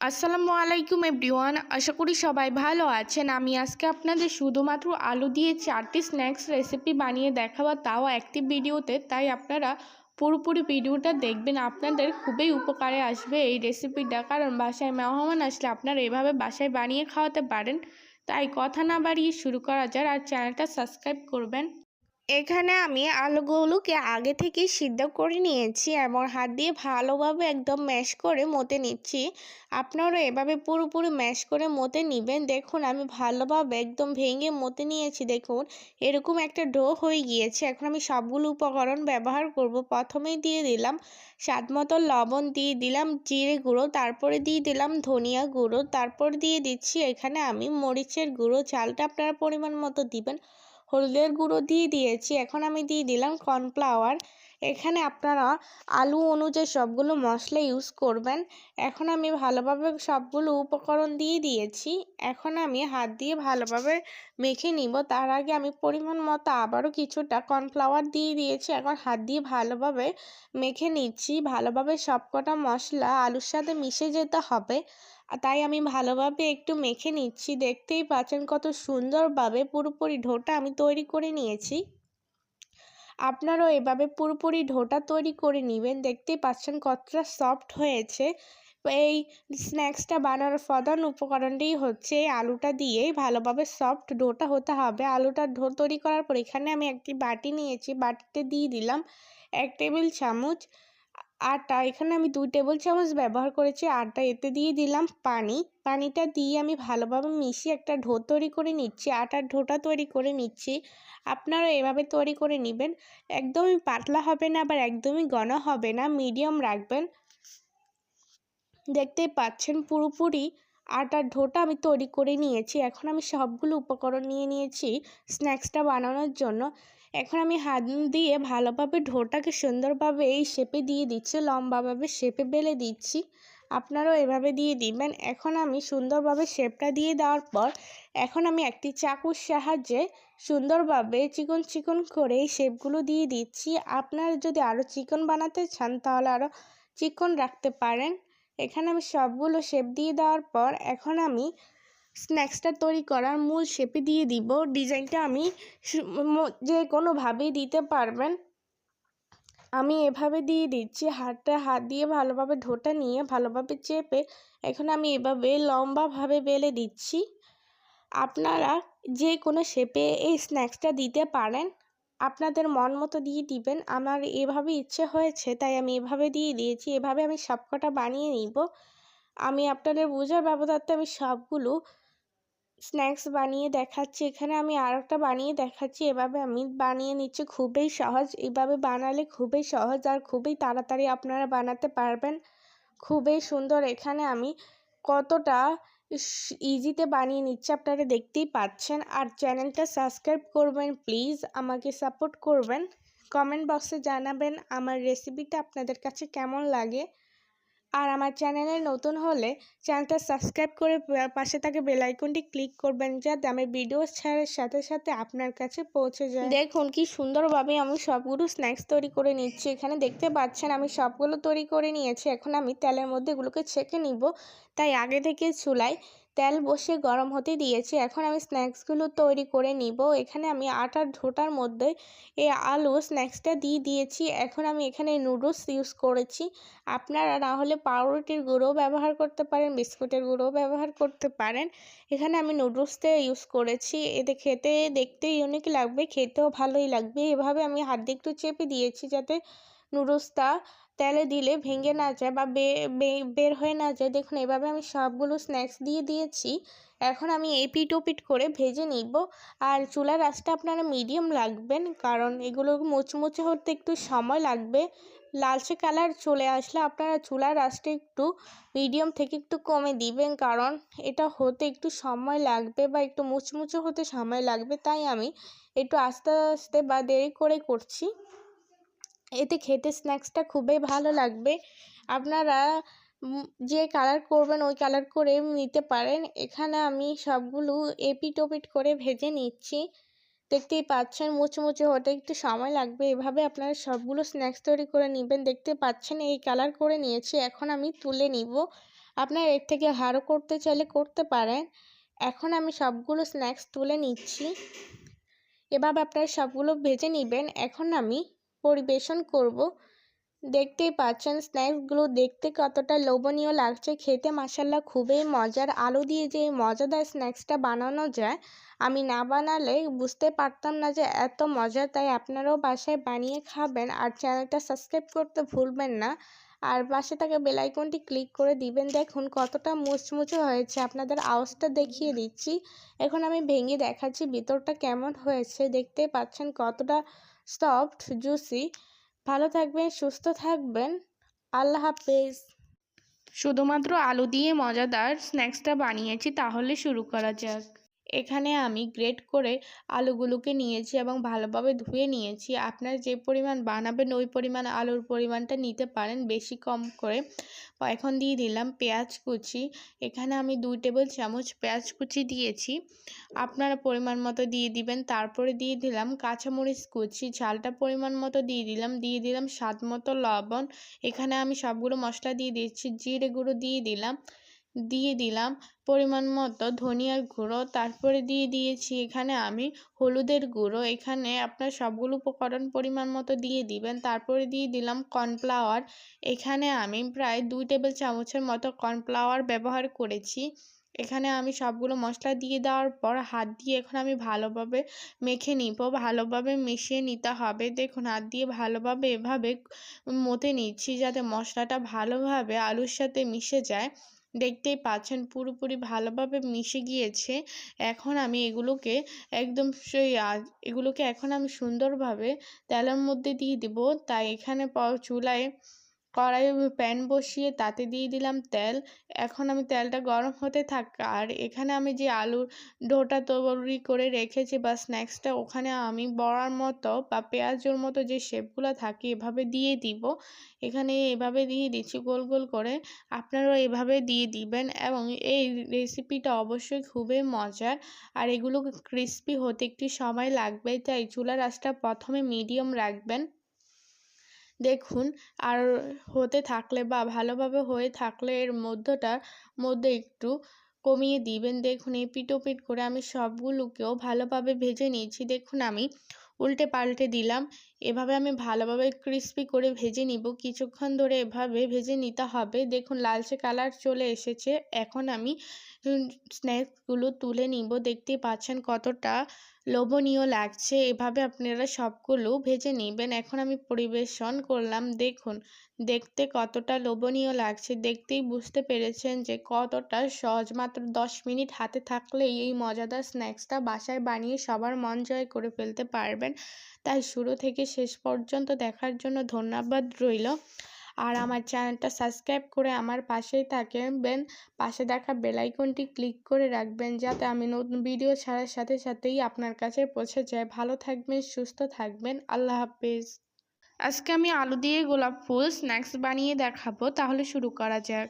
আসসালামু আলাইকুম এভরিওয়ান, আশা করি সবাই ভালো আছেন। আমি আজকে আপনাদের শুধুমাত্র আলু দিয়ে চারটি স্ন্যাক্স রেসিপি বানিয়ে দেখাবো, তাও একটি ভিডিওতে। তাই আপনারা পুরোপুরি ভিডিওটা দেখবেন, আপনাদের খুবই উপকারে আসবে এই রেসিপিটা। কারণ বাসায় মেহমান আসলে আপনারা এভাবে বাসায় বানিয়ে খাওয়াতে পারেন। তাই কথা না বাড়িয়ে শুরু করা যায় আর চ্যানেলটা সাবস্ক্রাইব করবেন। এখানে আমি আলুগুলোকে আগে থেকেই সিদ্ধ করে নিয়েছি এবং হাত দিয়ে ভালোভাবে একদম ম্যাশ করে মতে নিচ্ছি। আপনারা এভাবে পুরোপুরি ম্যাশ করে মতে নেবেন। দেখুন, আমি ভালোভাবে একদম ভেঙে মতে নিয়েছি। দেখুন, এরকম একটা ডো হয়ে গিয়েছে। এখন আমি সবগুলো উপকরণ ব্যবহার করব। প্রথমেই দিয়ে দিলাম স্বাদ মতো লবণ, দিয়ে দিলাম জিরে গুঁড়ো, তারপরে দিয়ে দিলাম ধনিয়া গুঁড়ো, তারপর দিয়ে দিচ্ছি এখানে আমি মরিচের গুঁড়ো। চালটা আপনারা পরিমাণ মতো দিবেন। হলুদের গুঁড়ো দিয়ে দিয়েছি। এখন আমি দিয়ে দিলাম কর্নফ্লাওয়ার। এখানে আপনারা আলু অনুযায়ী সবগুলো মশলা ইউজ করবেন। এখন আমি ভালোভাবে সবগুলো উপকরণ দিয়ে দিয়েছি। এখন আমি হাত দিয়ে ভালোভাবে মেখে নিব। তার আগে আমি পরিমাণ মতো আবারও কিছুটা কর্নফ্লাওয়ার দিয়ে দিয়েছি। এখন হাত দিয়ে ভালোভাবে মেখে নিচ্ছি। ভালোভাবে সবকটা মশলা আলুর সাথে মিশে যেতে হবে। তাই আমি ভালোভাবে একটু মেখে নিচ্ছি। দেখতেই পাচ্ছেন কত সুন্দরভাবে পুরোপুরি ঢোটা আমি তৈরি করে নিয়েছি। আপনারাও এভাবে পুরোপুরি ঢোটা তৈরি করে নেবেন। দেখতেই পাচ্ছেন কতটা সফট হয়েছে। এই স্ন্যাক্সটা বানানোর প্রধান উপকরণটি হচ্ছে এই আলুটা দিয়ে ভালোভাবে সফট ডোটা হতে হবে। আলুটা ঢো তৈরি করার পর এখানে আমি একটি বাটি নিয়েছি। বাটিতে দিয়ে দিলাম এক টেবিল চামচ আটা, এখানে আমি দুই টেবিল চামচ ব্যবহার করেছি আটা। এতে দিয়ে দিলাম পানি। পানিটা দিয়ে আমি ভালোভাবে মিশিয়ে একটা ঢো তৈরি করে নিচ্ছি। আটার ঢোটা তৈরি করে নিচ্ছি। আপনারা এভাবে তৈরি করে নেবেন। একদমই পাতলা হবে না, আবার একদমই ঘন হবে না। মিডিয়াম রাখবেন। দেখতেই পাচ্ছেন পুরোপুরি আটার ঢোটা আমি তৈরি করে নিয়েছি। এখন আমি সবগুলো উপকরণ নিয়ে নিয়েছি স্ন্যাক্সটা বানানোর জন্য। এখন আমি হাত দিয়ে ভালোভাবে ঢোটাকে সুন্দরভাবে এই শেপে দিয়ে দিচ্ছি, লম্বাভাবে শেপে বেলে দিচ্ছি। আপনারাও এভাবে দিয়ে দিবেন। এখন আমি সুন্দরভাবে শেপটা দিয়ে দেওয়ার পর, এখন আমি একটি চাকুর সাহায্যে সুন্দরভাবে চিকন চিকন করে এই শেপগুলো দিয়ে দিচ্ছি। আপনারা যদি আরও চিকন বানাতে চান, তাহলে আরও চিকন রাখতে পারেন। এখানে আমি সবগুলো শেপ দিয়ে দেওয়ার পর, এখন আমি স্ন্যাক্সটা তৈরি করার মূল শেপে দিয়ে দিব। ডিজাইনটা আমি যে কোনোভাবেই দিতে পারবেন। আমি এভাবে দিয়ে দিচ্ছি, হাতটা হাত দিয়ে ভালোভাবে ঢোটা নিয়ে ভালোভাবে চেপে এখন আমি এভাবে লম্বাভাবে বেলে দিচ্ছি। আপনারা যে কোনো শেপে এই স্ন্যাক্সটা দিতে পারেন। আপনাদের মন মতো দিয়ে দিবেন। আমার এভাবে ইচ্ছে হয়েছে, তাই আমি এভাবে দিয়ে দিয়েছি। এভাবে আমি সবকটা বানিয়ে নিব। আমি আপনাদের বোঝার ব্যবধাতে আমি সবগুলো স্ন্যাক্স বানিয়ে দেখাচ্ছি। এখানে আমি আর একটা বানিয়ে দেখাচ্ছি। এভাবে আমি বানিয়ে নিচ্ছি। খুবই সহজ। এভাবে বানালে খুবই সহজ আর খুবই তাড়াতাড়ি আপনারা বানাতে পারবেন। খুবই সুন্দর। এখানে আমি কতটা ইজিতে বানিয়ে নিচ্ছি আপনারা দেখতেই পাচ্ছেন। আর চ্যানেলটা সাবস্ক্রাইব করবেন, প্লিজ। আমাকে সাপোর্ট করবেন। কমেন্ট বক্সে জানাবেন আমার রেসিপিটা আপনাদের কাছে কেমন লাগে। আর আমার চ্যানেলে নতুন হলে চ্যানেলটা সাবস্ক্রাইব করে পাশে থাকে বেলাইকনটি ক্লিক করবেন যাতে আমি ভিডিও ছাড়ার সাথে সাথে আপনার কাছে পৌঁছে যায়। দেখুন কি সুন্দরভাবে আমি সবগুলো স্ন্যাক্স তৈরি করে নিচ্ছি। এখানে দেখতে পাচ্ছেন আমি সবগুলো তৈরি করে নিয়েছি। এখন আমি তেলের মধ্যে এগুলোকে ছেঁকে নিব। তাই আগে থেকে চুলায় তেল বসে গরম হতে দিয়েছি। এখন আমি স্ন্যাক্সগুলো তৈরি করে নিব। এখানে আমি আটার ঢোটার মধ্যে এই আলু স্ন্যাক্সটা দিয়ে দিয়েছি। এখন আমি এখানে নুডলস ইউজ করেছি। আপনারা না হলে পাউরুটির গুঁড়ো ব্যবহার করতে পারেন, বিস্কুটের গুঁড়ো ব্যবহার করতে পারেন। এখানে আমি নুডলসটা ইউজ করেছি। এতে খেতে, দেখতে ইউনিক লাগবে, খেতেও ভালোই লাগবে। এভাবে আমি হাত দিয়ে একটু চেপে দিয়েছি যাতে নুডলসটা তেলে দিলে ভেঙে না যায় বা বের হয়ে না যায়। দেখুন, এভাবে আমি সবগুলো স্ন্যাক্স দিয়ে দিয়েছি। এখন আমি এই এপিট ওপিট করে ভেজে নিব। আর চুলার আঁচটা আপনারা মিডিয়াম রাখবেন, কারণ এগুলো মুচমুচে হতে একটু সময় লাগবে। লালচে কালার চলে আসলে আপনারা চুলার আঁচটা একটু মিডিয়াম থেকে একটু কমে দিবেন, কারণ এটা হতে একটু সময় লাগবে বা একটু মুচমুচে হতে সময় লাগবে। তাই আমি একটু আস্তে আস্তে বা দেরি করে করছি। এতে খেতে স্ন্যাক্সটা খুবই ভালো লাগবে। আপনারা যে কালার করবেন, ওই কালার করে নিতে পারেন। এখানে আমি সবগুলো এপিট ওপিট করে ভেজে নিচ্ছি। দেখতেই পাচ্ছেন, মুচমুচে হতে একটু সময় লাগবে। এভাবে আপনারা সবগুলো স্ন্যাক্স তৈরি করে নেবেন। দেখতে পাচ্ছেন, এই কালার করে নিয়েছি। এখন আমি তুলে নিব। আপনারা এর থেকে আরও করতে চাইলে করতে পারেন। এখন আমি সবগুলো স্ন্যাক্স তুলে নিচ্ছি। এভাবে আপনারা সবগুলো ভেজে নেবেন। এখন আমি পরিবেশন করব। দেখতেই পাচ্ছেন, স্ন্যাক্সগুলো দেখতে কতটা লোভনীয় লাগছে। খেতে মাসাল্লা খুবই মজার। আলু দিয়ে যে মজাদার স্ন্যাক্সটা বানানো যায়, আমি না বানালে বুঝতে পারতাম না যে এত মজা। তাই আপনারাও বাসায় বানিয়ে খাবেন আর চ্যানেলটা সাবস্ক্রাইব করতে ভুলবেন না। আর পাশে থাকা বেলাইকনটি ক্লিক করে দিবেন। দেখুন কতটা মুচমুচে হয়েছে। আপনাদের আওয়াজটা দেখিয়ে দিচ্ছি। এখন আমি ভেঙে দেখাচ্ছি ভিতরটা কেমন হয়েছে। দেখতে পাচ্ছেন কতটা সফট জুসি ভালো থাকবেন, সুস্থ থাকবেন। আল্লাহ হাফেজ। শুধুমাত্র আলু দিয়ে মজাদার স্ন্যাক্সটা বানিয়েছি, তাহলে শুরু করা যাক। এখানে আমি গ্রেট করে আলুগুলোকে নিয়েছি এবং ভালোভাবে ধুয়ে নিয়েছি। আপনার যে পরিমাণ বানাবেন, ওই পরিমাণ আলুর পরিমাণটা নিতে পারেন বেশি কম করে। এখন দিয়ে দিলাম পেঁয়াজ কুচি। এখানে আমি দুই টেবিল চামচ পেঁয়াজ কুচি দিয়েছি। আপনারা পরিমাণ মতো দিয়ে দিবেন। তারপরে দিয়ে দিলাম কাঁচামরিচ কুচি। ঝালটা পরিমাণ মতো দিয়ে দিলাম। দিয়ে দিলাম স্বাদ মতো লবণ। এখানে আমি সবগুলো মশলা দিয়ে দিচ্ছি জিরে গুঁড়ো দিয়ে দিলাম। দিয়ে দিলাম। পরিমাণ মতো ধনিয়ার গুঁড়ো, তারপরে দিয়ে দিয়েছি এখানে আমি হলুদের গুঁড়ো। এখানে আপনার সবগুলো উপকরণ পরিমাণ মতো দিয়ে দিবেন। তারপরে দিয়ে দিলাম কর্নফ্লাওয়ার। এখানে আমি প্রায় দুই টেবিল চামচের মতো কর্নফ্লাওয়ার ব্যবহার করেছি। এখানে আমি সবগুলো মশলা দিয়ে দেওয়ার পর হাত দিয়ে এখন আমি ভালোভাবে মেখে নিব। ভালোভাবে মিশিয়ে নিতে হবে। দেখুন, হাত দিয়ে ভালোভাবে এভাবে মতে নিচ্ছি যাতে মশলাটা ভালোভাবে আলুর সাথে মিশে যায়। দেখতেই পাচ্ছেন পুরোপুরি ভালোভাবে মিশে গিয়েছে। এখন আমি এগুলোকে একদম সেই এগুলোকে এখন আমি সুন্দরভাবে তেলের মধ্যে দিয়ে দিব। তাই এখানে চুলায় কড়াই প্যান বসিয়ে তাতে দিয়ে দিলাম তেল। এখন আমি তেলটা গরম হতে থাক, আর এখানে আমি যে আলুর ডোটা তৈরি করে রেখেছি বা স্ন্যাক্সটা, ওখানে আমি বড়ার মতো বা পেঁয়াজের মতো যে শেপগুলো থাকে, এভাবে দিয়ে দিব। এখানে এভাবে দিয়ে দিচ্ছি গোল গোল করে। আপনারাও এভাবে দিয়ে দিবেন এবং এই রেসিপিটা অবশ্যই খুবই মজার। আর এগুলো ক্রিস্পি হতে একটু সময় লাগবে তাই চুলার আঁচটা প্রথমে মিডিয়াম রাখবেন। দেখুন, আর হতে থাকলে বা ভালোভাবে হয়ে থাকলে এর মধ্যটার মধ্যে একটু কমিয়ে দিবেন। দেখুন, এই পিটোপিট করে আমি সবগুলোকেও ভালোভাবে ভেজে নিয়েছি। দেখুন, আমি উল্টে পাল্টে দিলাম। এভাবে আমি ভালোভাবে ক্রিস্পি করে ভেজে নিব। কিছুক্ষণ ধরে এভাবে ভেজে নিতে হবে। দেখুন, লালচে কালার চলে এসেছে। এখন আমি স্ন্যাক্সগুলো তুলে নিব। দেখতেই পাচ্ছেন কতটা লোভনীয় লাগছে। এভাবে আপনারা সবগুলো ভেজে নেবেন। এখন আমি পরিবেশন করলাম। দেখুন, দেখতে কতটা লোভনীয় লাগছে। দেখতেই বুঝতে পেরেছেন যে কতটা সহজ। মাত্র দশ মিনিট হাতে থাকলেই এই মজাদার স্ন্যাক্সটা বাসায় বানিয়ে সবার মন জয় করে ফেলতে পারবেন। তাই শুরু থেকে শেষ পর্যন্ত দেখার জন্য ধন্যবাদ রইল। আর আমার চ্যানেলটা সাবস্ক্রাইব করে আমার পাশেই থাকবেন। পাশে দেখা বেলাইকনটি ক্লিক করে রাখবেন যাতে আমি নতুন ভিডিও ছাড়ার সাথে সাথেই আপনার কাছে পৌঁছে যায়। ভালো থাকবেন, সুস্থ থাকবেন। আল্লাহ হাফিজ। আজকে আমি আলু দিয়ে গোলাপ ফুল, স্ন্যাক্স বানিয়ে দেখাবো। তাহলে শুরু করা যাক।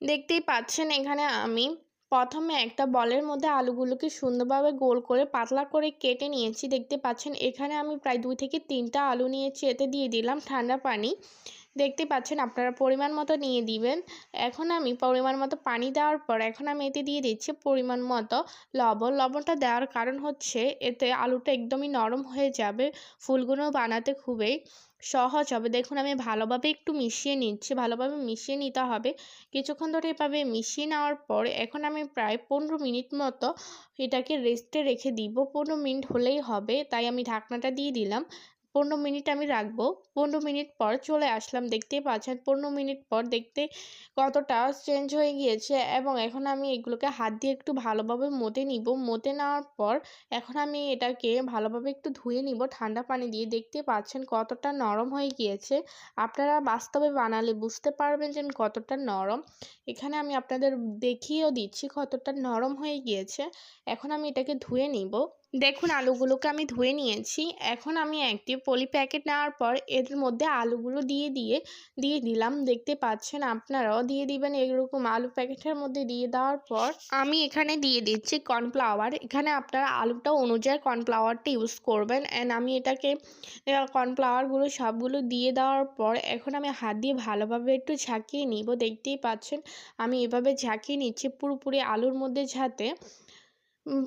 দেখতেই পাচ্ছেন এখানে আমি প্রথমে একটা বলের মধ্যে আলুগুলোকে সুন্দরভাবে গোল করে, পাতলা করে কেটে নিয়েছি। দেখতে পাচ্ছেন, এখানে আমি প্রায় দুই থেকে তিনটা আলু নিয়েছি, এতে দিয়ে দিলাম ঠান্ডা পানি। দেখতে পাচ্ছেন, আপনারা পরিমাণ মতো নিয়ে দিবেন। এখন আমি পরিমাণ মতো পানি দেওয়ার পর, এখন আমি এতে দিয়ে দিচ্ছি পরিমাণ মতো লবণ। লবণটা দেওয়ার কারণ হচ্ছে, এতে আলুটা একদমই নরম হয়ে যাবে, ফুলগুলো বানাতে খুবই। সহজ হবে। দেখুন, আমি ভালোভাবে একটু মিশিয়ে নিচ্ছি, ভালোভাবে মিশিয়ে নিতে হবে। কিছুক্ষণ ধরে এভাবে মিশিয়ে নেওয়ার পর এখন আমি প্রায় পনেরো মিনিট মতো এটাকে রেস্টে রেখে দিব। পনেরো মিনিট হলেই হবে, তাই আমি ঢাকনাটা দিয়ে দিলাম। পনেরো মিনিট আমি রাখব। পনেরো মিনিট পর চলে আসলাম দেখতেই পাচ্ছেন, পনেরো মিনিট পর দেখতে কতটা চেঞ্জ হয়ে গিয়েছে এবং এখন আমি এগুলোকে হাত দিয়ে একটু ভালোভাবে মতে নিব। মতে নেওয়ার পর এখন আমি এটাকে ভালোভাবে একটু ধুয়ে নিব, ঠান্ডা পানি দিয়ে। দেখতে পাচ্ছেন কতটা নরম হয়ে গিয়েছে। আপনারা বাস্তবে বানালে বুঝতে পারবেন যে কতটা নরম। এখানে আমি আপনাদের দেখিয়েও দিচ্ছি কতটা নরম হয়ে গিয়েছে। এখন আমি এটাকে ধুয়ে নিব। দেখুন, আলুগুলোকে আমি ধুয়ে নিয়েছি। এখন আমি একটি পলি প্যাকেট নেওয়ার পর এর মধ্যে আলুগুলো দিয়ে দিয়ে দিয়ে দিলাম। দেখতে পাচ্ছেন আপনারাও দিয়ে দিবেন এরকম আলু প্যাকেটের মধ্যে দিয়ে দেওয়ার পর আমি এখানে দিয়ে দিচ্ছি কর্নফ্লাওয়ার। এখানে আপনারা আলুটা অনুযায়ী কর্নফ্লাওয়ারটা ইউজ করবেন। অ্যান্ড আমি এটাকে কর্নফ্লাওয়ারগুলো সবগুলো দিয়ে দেওয়ার পর এখন আমি হাত দিয়ে ভালোভাবে একটু ঝাঁকিয়ে নিব। দেখতেই পাচ্ছেন, আমি এভাবে ঝাঁকিয়ে নিচ্ছি পুরোপুরি আলুর মধ্যে যাতে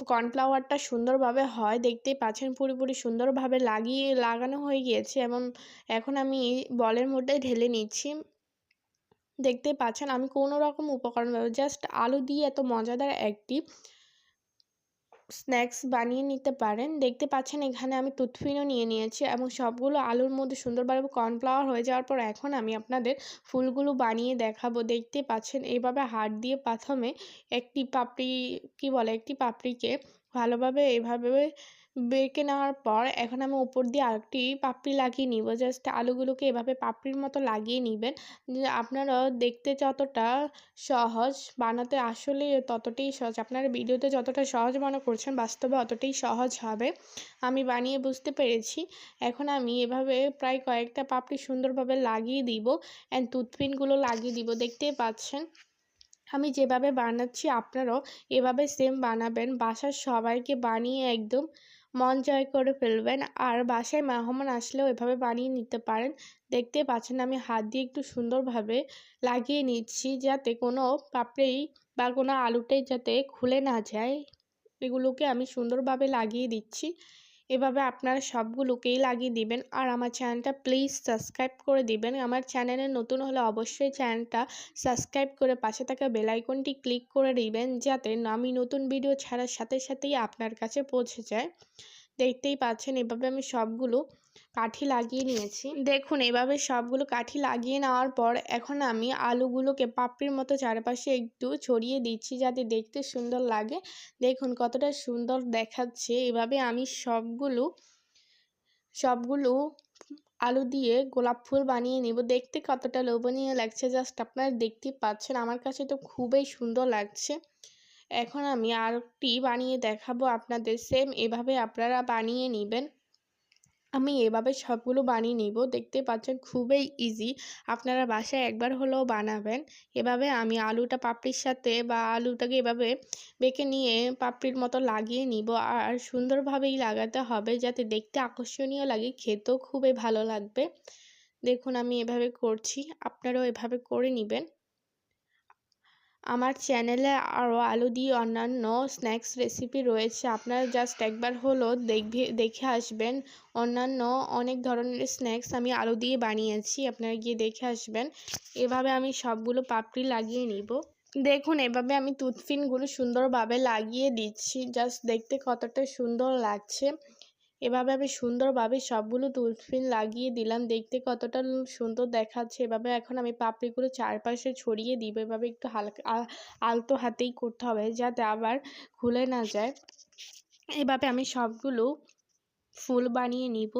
কর্নফ্লাওয়ারটা সুন্দরভাবে হয়, দেখতেই পাচ্ছেন পুরোপুরি সুন্দরভাবে লাগিয়ে, লাগানো হয়ে গিয়েছে এবং এখন আমি বলের মধ্যে ঢেলে নিচ্ছি। দেখতে পাচ্ছেন আমি কোনো রকম উপকরণ জাস্ট আলু দিয়ে এত মজাদার একটি স্ন্যাক্স বানিয়ে নিতে পারেন। দেখতে পাচ্ছেন এখানে আমি টুথফিনও নিয়ে নিয়েছি এবং সবগুলো আলুর মধ্যে সুন্দরভাবে কর্নফ্লাওয়ার হয়ে যাওয়ার পর এখন আমি আপনাদের ফুলগুলো বানিয়ে দেখাবো। দেখতে পাচ্ছেন এইভাবে হাত দিয়ে প্রথমে একটি পাপড়ি, কি বলে একটি পাপড়িকে ভালোভাবে এভাবে বেঁকে নেওয়ার পর এখন আমি উপর দিয়ে আরেকটি পাপড়ি লাগিয়ে নিব। জাস্ট আলুগুলোকে এভাবে পাপড়ির মতো লাগিয়ে নেবেন। আপনারা দেখতে যতটা সহজ, বানাতে আসলে ততটাই সহজ। আপনারা ভিডিওতে যতটা সহজ মনে করছেন, বাস্তবে অতটাই সহজ হবে। আমি বানিয়ে বুঝতে পেরেছি। এখন আমি এভাবে প্রায় কয়েকটা পাপড়ি সুন্দরভাবে লাগিয়ে দিব অ্যান্ড টুথপিনগুলো লাগিয়ে দিব। দেখতেই পাচ্ছেন, আমি যেভাবে বানাচ্ছি, আপনারাও এভাবে সেম বানাবেন। বাসার সবাইকে বানিয়ে একদম মন জয় করে ফেলবেন। আর বাসায় মেহমান আসলেও এভাবে বানিয়ে নিতে পারেন। দেখতে পাচ্ছেন আমি হাত দিয়ে একটু সুন্দরভাবে লাগিয়ে নিচ্ছি যাতে কোনো পাপড়েই বা কোনো আলুটাই যাতে খুলে না যায়। এগুলোকে আমি সুন্দরভাবে লাগিয়ে দিচ্ছি। এভাবে আপনারা সবগুলোকেই লাগিয়ে দিবেন। আর আমার চ্যানেলটা প্লিজ সাবস্ক্রাইব করে দিবেন। আমার চ্যানেলে নতুন হলে অবশ্যই চ্যানেলটা সাবস্ক্রাইব করে পাশে থাকা বেলাইকনটি ক্লিক করে দিবেন, যাতে আমি নতুন ভিডিও ছাড়ার সাথে সাথেই আপনার কাছে পৌঁছে যায়। দেখতেই পাচ্ছেন এভাবে আমি সবগুলো কাঠি লাগিয়ে নিয়েছি। দেখুন, এভাবে সবগুলো কাঠি লাগিয়ে নেওয়ার পর এখন আমি আলুগুলোকে পাপড়ির মতো চারপাশে একটু ছড়িয়ে দিচ্ছি যাতে দেখতে সুন্দর লাগে। দেখুন, কতটা সুন্দর দেখাচ্ছে। এভাবে আমি সবগুলো সবগুলো আলু দিয়ে গোলাপ ফুল বানিয়ে নিব। দেখতে কতটা লোভনীয় লাগছে, জাস্ট আপনারা দেখতেই পাচ্ছেন। আমার কাছে তো খুবই সুন্দর লাগছে। এখন আমি আরেকটি বানিয়ে দেখাবো আপনাদের। সেম এভাবে আপনারা বানিয়ে নেবেন। আমি এভাবে সবগুলো বানিয়ে নিব। দেখতে পাচ্ছেন খুবই ইজি আপনারা বাসায় একবার হলেও বানাবেন। এভাবে আমি আলুটা পাপড়ির সাথে বা আলুটাকে এভাবে বেঁকে নিয়ে পাপড়ির মতো লাগিয়ে নিব। আর সুন্দরভাবেই লাগাতে হবে যাতে দেখতে আকর্ষণীয় লাগে, খেতেও খুবই ভালো লাগবে। দেখুন আমি এভাবে করছি। আপনারাও এভাবে করে নেবেন। আমার চ্যানেলে আরও আলু দিয়ে অন্যান্য স্ন্যাক্স রেসিপি রয়েছে। আপনারা জাস্ট একবার হলো দেখবে, দেখে আসবেন। অন্যান্য অনেক ধরনের স্ন্যাক্স আমি আলু দিয়ে বানিয়েছি, আপনারা গিয়ে দেখে আসবেন। এভাবে আমি সবগুলো পাপড়ি লাগিয়ে নিব। দেখুন, এভাবে আমি টুথপিনগুলো সুন্দরভাবে লাগিয়ে দিচ্ছি। জাস্ট দেখতে কতটা সুন্দর লাগছে। এভাবে আমি সুন্দরভাবে সবগুলো টুথপিন লাগিয়ে দিলাম। দেখতে কতটা সুন্দর দেখাচ্ছে। এভাবে এখন আমি পাপড়িগুলো চারপাশে ছড়িয়ে দিব। এভাবে একটু হালকা আলতো হাতেই করতে হবে যাতে আবার খুলে না যায়। এভাবে আমি সবগুলো ফুল বানিয়ে নিব।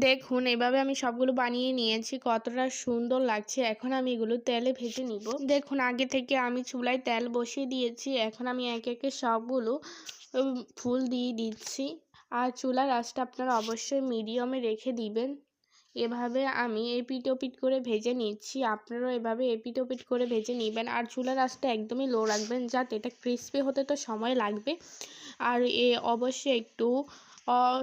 দেখুন, এভাবে আমি সবগুলো বানিয়ে নিয়েছি। কতটা সুন্দর লাগছে। এখন আমি এগুলো তেলে ভেজে নিব। দেখুন, আগে থেকে আমি চুলায় তেল বসিয়ে দিয়েছি। এখন আমি একে একে সবগুলো ফুল দিয়ে দিচ্ছি। আর চুলার আঁচটা আপনারা অবশ্যই মিডিয়ামে রেখে দিবেন। এভাবে আমি এপিট ওপিট করে ভেজে নিচ্ছি। আপনারাও এভাবে এপিট ওপিট করে ভেজে নেবেন। আর চুলার আঁচটা একদমই লো রাখবেন যাতে এটা ক্রিসপি হতে তো সময় লাগবে। আর এ অবশ্যই একটু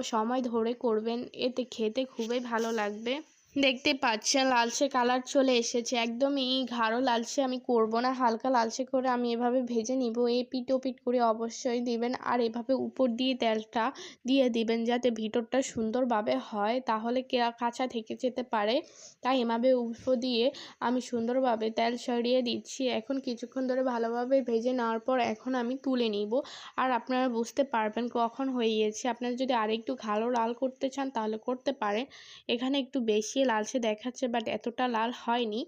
সময় ধরে করবেন। এতে খেতে খুবই ভালো লাগবে। দেখতে পাচ্ছেন লালচে কালার চলে এসেছে। একদমই গাঢ় লালচে, আমি করব না, হালকা লালচে করে আমি এভাবে ভেজে নিব। এই পিট পিট করে অবশ্যই দিবেন, আর এভাবে উপর দিয়ে তেলটা দিয়ে দিবেন যাতে ভিতরটা সুন্দরভাবে হয়, তাহলে কাঁচা থেকে যেতে পারে। তাই এভাবে উপর দিয়ে আমি সুন্দরভাবে তেল সরিয়ে দিচ্ছি। এখন কিছুক্ষণ ধরে ভালোভাবে ভেজে নেওয়ার পর এখন আমি তুলে নিব। আর আপনারা বুঝতে পারবেন কখন হয়ে গিয়েছে আপনারা যদি আরেকটু ঘালো লাল করতে চান, তাহলে করতে পারেন। এখানে একটু বেশি লালচে দেখাচ্ছে বাট এতটা লাল হয়নি।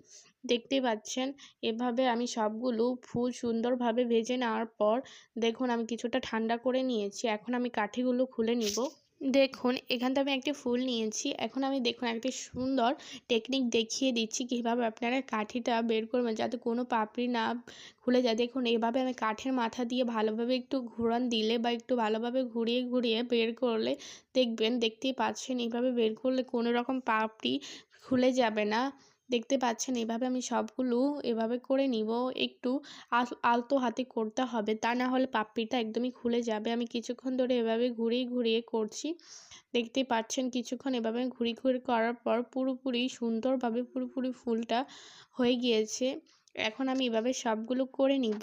দেখতে পাচ্ছেন, এভাবে আমি সবগুলো ফুল সুন্দরভাবে ভেজে নেওয়ার পর, দেখুন আমি কিছুটা ঠান্ডা করে নিয়েছি, এখন আমি কাঠিগুলো খুলে নিব। দেখুন এখানটা আমি একটি ফুল নিয়েছি। এখন আমি দেখুন, একটি সুন্দর টেকনিক দেখিয়ে দিচ্ছি কীভাবে আপনারা কাঠিটা বের করবেন যাতে কোনো পাপড়ি না খুলে যায়। দেখুন, এভাবে আমি কাঠের মাথা দিয়ে ভালোভাবে একটু ঘোরান দিলে বা একটু ভালোভাবে ঘুরিয়ে ঘুরিয়ে বের করলে দেখবেন, দেখতেই পাচ্ছেন এইভাবে বের করলে কোনো রকম পাপড়ি খুলে যাবে না। দেখতে পাচ্ছেন, এভাবে আমি সবগুলো এভাবে করে নিব। একটু আলতো হাতে করতে হবে। তা না হলে পাপড়িটা একদমই খুলে যাবে। আমি কিছুক্ষণ ধরে এভাবে ঘুরিয়ে ঘুরিয়ে করছি। দেখতে পাচ্ছেন, কিছুক্ষণ এভাবে ঘুরি ঘুরি করার পর পুরোপুরি সুন্দরভাবে পুরোপুরি ফুলটা হয়ে গিয়েছে। এখন আমি এভাবে সবগুলো করে নিব।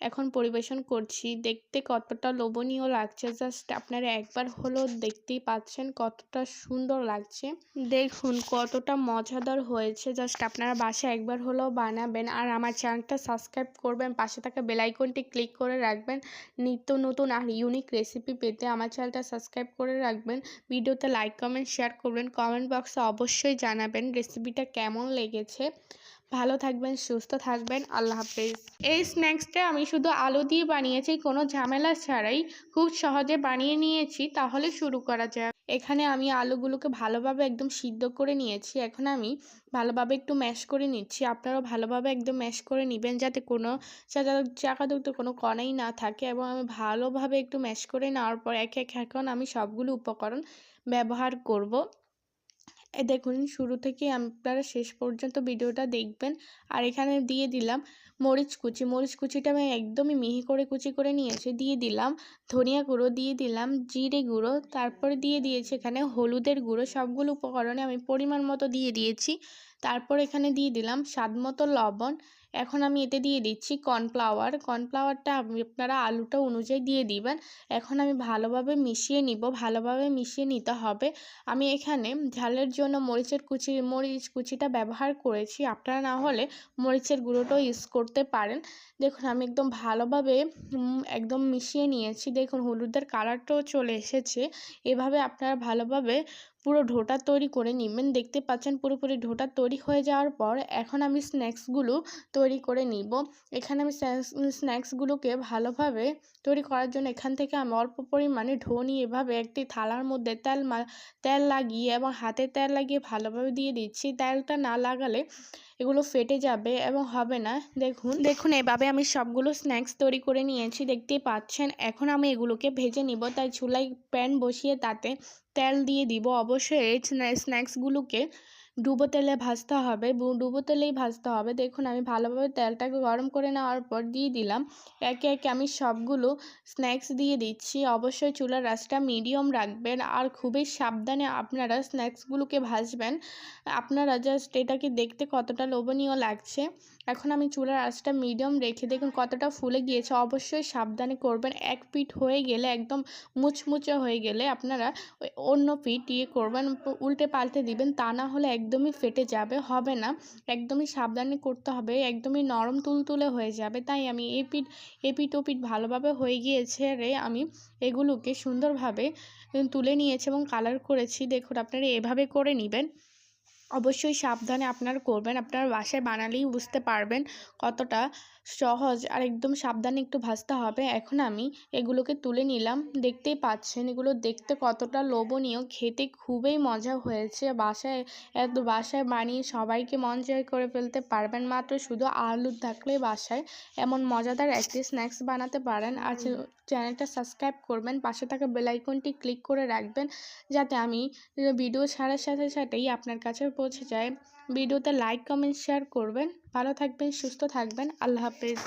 এখন পরিবেশন করছি। দেখতে কতটা লোভনীয় লাগছে। জাস্ট আপনারা একবার হলো দেখতেই পাচ্ছেন কতটা সুন্দর লাগছে। দেখুন কতটা মজাদার হয়েছে। জাস্ট আপনারা বাসায় একবার হলেও বানাবেন। আর আমার চ্যানেলটা সাবস্ক্রাইব করবেন। পাশে থাকা বেলাইকনটি ক্লিক করে রাখবেন। নিত্য নতুন আর ইউনিক রেসিপি পেতে আমার চ্যানেলটা সাবস্ক্রাইব করে রাখবেন। ভিডিওতে লাইক, কমেন্ট, শেয়ার করবেন। কমেন্ট বক্সে অবশ্যই জানাবেন রেসিপিটা কেমন লেগেছে। ভালো থাকবেন, সুস্থ থাকবেন। আল্লাহ হাফেজ। এই স্ন্যাক্সটা আমি শুধু আলু দিয়ে বানিয়েছি, কোনো ঝামেলা ছাড়াই খুব সহজে বানিয়ে নিয়েছি, তাহলে শুরু করা যাক। এখানে আমি আলুগুলোকে ভালোভাবে একদম সিদ্ধ করে নিয়েছি, এখন আমি ভালোভাবে একটু ম্যাশ করে নিচ্ছি। আপনারাও ভালোভাবে একদম ম্যাশ করে নেবেন যাতে কোনো চাকাযুক্ত কোনো কণাই না থাকে এবং আমি ভালোভাবে একটু ম্যাশ করে নেওয়ার পর এক এক এখন আমি সবগুলো উপকরণ ব্যবহার করব। এ দেখুন, শুরু থেকে আপনারা শেষ পর্যন্ত ভিডিওটা দেখবেন। আর এখানে দিয়ে দিলাম মরিচ কুচি। মরিচ কুচিটা আমি একদমই মিহি করে কুচি করে নিয়েছি, দিয়ে দিলাম ধনিয়া গুঁড়ো, দিয়ে দিলাম জিরে গুঁড়ো, তারপরে দিয়ে দিয়েছি এখানে হলুদের গুঁড়ো। সবগুলো উপকরণে আমি পরিমাণ মতো দিয়ে দিয়েছি। তারপর এখানে দিয়ে দিলাম স্বাদ মতো লবণ। এখন আমি এতে দিয়ে দিচ্ছি কর্নফ্লাওয়ার। কর্নফ্লাওয়ারটা আপনারা আলুটা অনুযায়ী দিয়ে দিবেন। এখন আমি ভালোভাবে মিশিয়ে নিব, ভালোভাবে মিশিয়ে নিতে হবে। আমি এখানে ঝালের জন্য মরিচের কুচি, মরিচ কুচিটা ব্যবহার করেছি। আপনারা না হলে মরিচের গুঁড়োটাও ইউজ করতে পারেন। দেখুন, আমি একদম ভালোভাবে একদম মিশিয়ে নিয়েছি। দেখুন, হলুদের কালারটাও চলে এসেছে। এভাবে আপনারা ভালোভাবে পুরো ঢোটা তৈরি করে নেবেন দেখতে পাচ্ছেন পুরোপুরি ঢোটা তৈরি হয়ে যাওয়ার পর এখন আমি স্ন্যাক্সগুলো তৈরি করে নিব। এখানে আমি স্ন্যাক্সগুলোকে ভালোভাবে তৈরি করার জন্য এখান থেকে আমি অল্প পরিমাণে ঢো নিয়ে এভাবে একটি থালার মধ্যে তেল তেল লাগিয়ে এবং হাতে তেল লাগিয়ে ভালোভাবে দিয়ে দিচ্ছি। তেলটা না লাগালে এগুলো ফেটে যাবে এবং হবে না। দেখুন। দেখুন, এভাবে আমি সবগুলো স্ন্যাক্স তৈরি করে নিয়েছি, দেখতেই পাচ্ছেন। এখন আমি এগুলোকে ভেজে নিব, তাই চুলায় প্যান বসিয়ে তাতে তেল দিয়ে দিব। অবশ্যই এই স্ন্যাক্সগুলোকে ডুবো তেলে ভাজতে হবে। ডুবো তেলেই ভাজতে হবে। দেখুন, আমি ভালোভাবে তেলটাকে গরম করে নেওয়ার পর দিয়ে দিলাম। একে একে আমি সবগুলো স্ন্যাক্স দিয়ে দিচ্ছি। অবশ্যই চুলার রাসটা মিডিয়াম রাখবেন। আর খুবই সাবধানে আপনারা স্ন্যাক্সগুলোকে ভাজবেন। আপনারা জাস্ট এটাকে দেখতে কতটা লোভনীয় লাগছে। এখন আমি চুলার আঁচটা মিডিয়াম রেখে দেখুন কতটা ফুলে গিয়েছে। অবশ্যই সাবধানে করবেন। এক পিঠ হয়ে গেলে একদম মুচমুচে হয়ে গেলে আপনারা অন্য পিঠ ইয়ে করবেন, উল্টে পাল্টে দিবেন, তা না হলে একদমই ফেটে যাবে, হবে না। একদমই সাবধানে করতে হবে, একদমই নরম তুলতুলে হয়ে যাবে। তাই আমি এই পিঠ, এ পিঠ ও পিঠ ভালোভাবে হয়ে গিয়েছে রে আমি এগুলোকে সুন্দরভাবে তুলে নিয়েছি এবং কালার করেছি। দেখুন আপনারা এভাবে করে নেবেন। অবশ্যই সাবধানে আপনার করবেন। আপনার বাসায় বানালেই বুঝতে পারবেন কতটা সহজ আর একদম সাবধানে একটু ভাজতে হবে। এখন আমি এগুলোকে তুলে নিলাম। দেখতেই পাচ্ছেন, এগুলো দেখতে কতটা লোভনীয়। খেতে খুবই মজা হয়েছে। বাসায় এত বাসায় বানিয়ে সবাইকে মন জয় করে ফেলতে পারবেন। মাত্র শুধু আলু থাকলে বাসায় এমন মজাদার একটি স্ন্যাক্স বানাতে পারেন। আর চ্যানেলটা সাবস্ক্রাইব করবেন। পাশে থাকা বেলাইকনটি ক্লিক করে রাখবেন। যাতে আমি ভিডিও ছাড়ার সাথে সাথেই আপনার কাছে পৌঁছে যায়। ভিডিওতে লাইক কমেন্ট শেয়ার করবেন। ভালো থাকবেন সুস্থ থাকবেন। আল্লাহ হাফেজ।